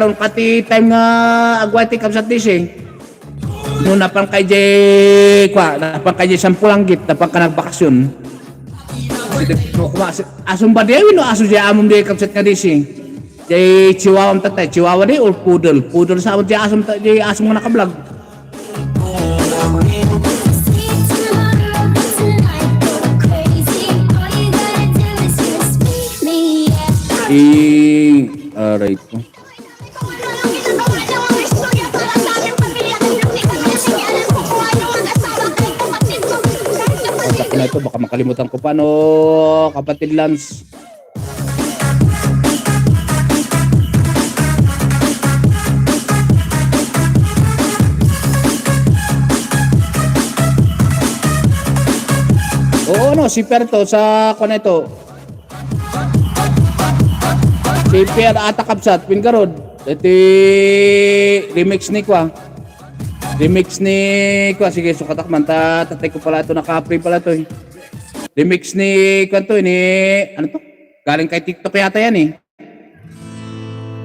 Karon pati time nga agwati kapsat dis eh. No napang kay Jay kwa, napang kay Jay sampulanggit, napang ka nagbakasyon. No kuma asum ba dia no asu dia amum dia kapsat nga dis eh. Jay chihuahua tatay, chihuahua di or poodle. Poodle sa amum dia asum ta Jay asum nga nakablog. Eh, alright ko na ito, baka makalimutan ko pa no, kapatid Lance. Oo, no, si Perto sa kung ito. Si Per Ata Kapsat, Pingarod. Ito remix ni Kwa. Remix ni Kwa. Sige, sukatak man. Ta, tatay ko pala ito. Naka-free pala ito eh. Remix ni Kwa to. Ni, ano to? Galing kay TikTok yata yan eh.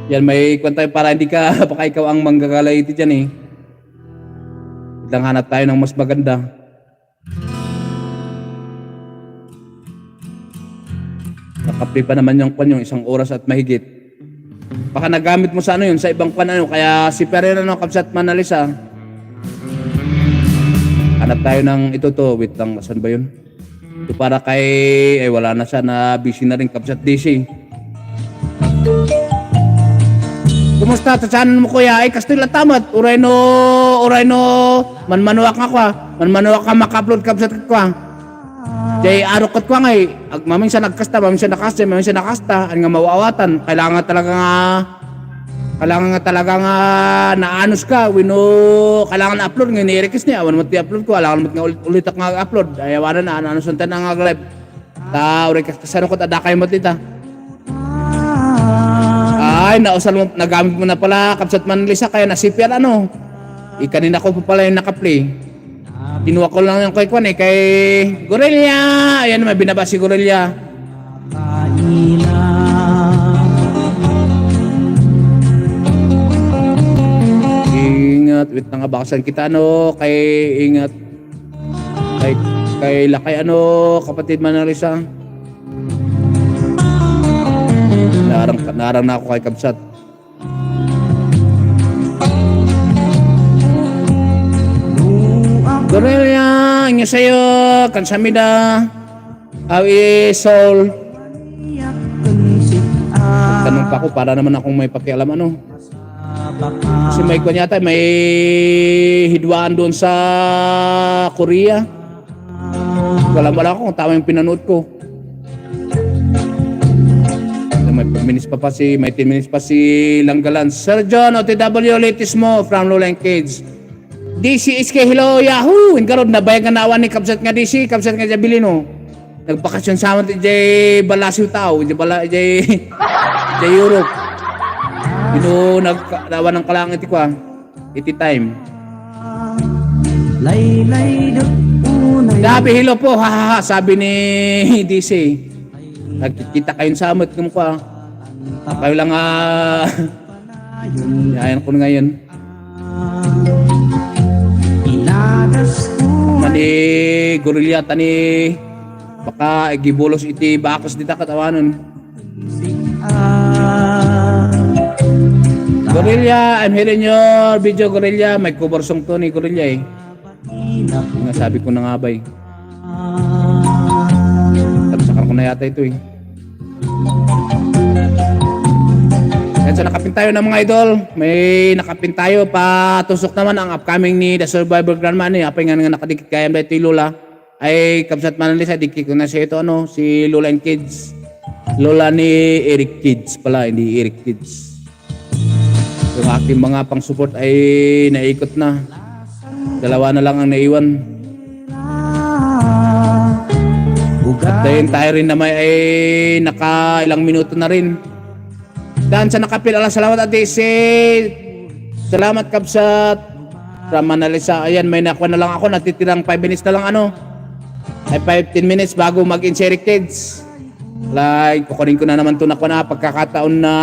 Yan, may kwanta para hindi ka, baka ikaw ang manggagalaiti dyan eh. Ilang hanap tayo ng mas maganda. Nakape pa naman yung kwan yung isang oras at mahigit. Baka nagamit mo sa ano yun, sa ibang kwan ano. Kaya si Pereira no, Kapsat Manalisa. Hanap tayo ng ito to. Wait lang, saan ba yun? Ito para kay, eh wala na siya na busy na rin Kapsat DC. Kumusta? Tatsanan mo kuya? Ay, Kastila tamat. Uray no, uray no, manmanuwak nga kwa. Manmanuwak ka maka-upload Kapsat kwa. Jay aro kat kwa ngay, ag maming siya nagkasta, maming siya nakasta, maming siya nakasta, ang nga mawawatan, kailangan talaga nga kailangan nga talaga nga naanos ka, wino, kailangan na-upload nga ni-request niya, awan mo ti-upload ko, kailangan mo nga ulit, ulit nga upload, ayawan na, ano suntan na nga live. Ta, uri ka, kasano ko tadakay mo tita. Ay, nausal mo, nagamit mo na pala, kapsat man lisa, kaya nasipyan ano. Ikanina ko pa pala yung nakaplay. Kinuha ko lang yung kay Kwan eh, kay Gorilla. Ayan, may binaba si Gorilla. Ingat, wait na nga bakasan kita ano, kay ingat. Kay, kay lakay ano, kapatid Manarisa. Narang, narang na ako kay Kabsat. Gorilla, inyo sa'yo, kansamida, awi soul. Tanong pa ako para naman akong may pakialam ano. Kasi may kwan may hidwaan doon sa Korea. Wala wala ako kung tama yung pinanood ko. May 5 minutes pa pa si, may 10 minutes pa si Langgalan. Sir John, OTW, latest mo from Lowland Kids. DCSK, hello, Yahoo! Yung karod, nabayag nga nawan ni Kapsat nga DC, Kapsat nga Jabilino. Nagpakasyon sa amin, Jay Balasiw tao, Jay Bala, Jay, Jay Europe. Pino, nagkawa ng kalangit ko ah. Iti time. Laylay Sabi, hello po, ha, ha, ha, sabi ni DC. Nagkikita kayong samot kung ko ah. Kayo lang ah. Ayan ko ngayon. Mani gorilla tani baka gibulos iti bakos dita katawanon. ah Gorilla, I'm hearing your video Gorilla. May cover song to ni Gorilla eh. Nga sabi ko na nga ba eh. Tapsakan ko na yata ito eh. Yan, so nakapin tayo ng mga idol. May nakapin tayo. Patusok naman ang upcoming ni The Survivor Grandma. Ano, apay nga nga nakadikit kaya ba ito Lola. Ay, kapsat man sa dikit ko na siya ito, ano, si Lola and Kids. Lola ni Eric Kids pala, hindi Eric Kids. Yung aking mga pang-support ay naikot na. Dalawa na lang ang naiwan. At dahil tayo rin na may ay naka ilang minuto na rin. Dan sa nakapil, ala salamat at si Salamat Kabsat. Sa Manalisa, ayan may nakuha na lang ako, natitirang 5 minutes na lang ano. Ay 15 minutes bago mag-inserict kids. Like, kukunin ko na naman to na ko na pagkakataon na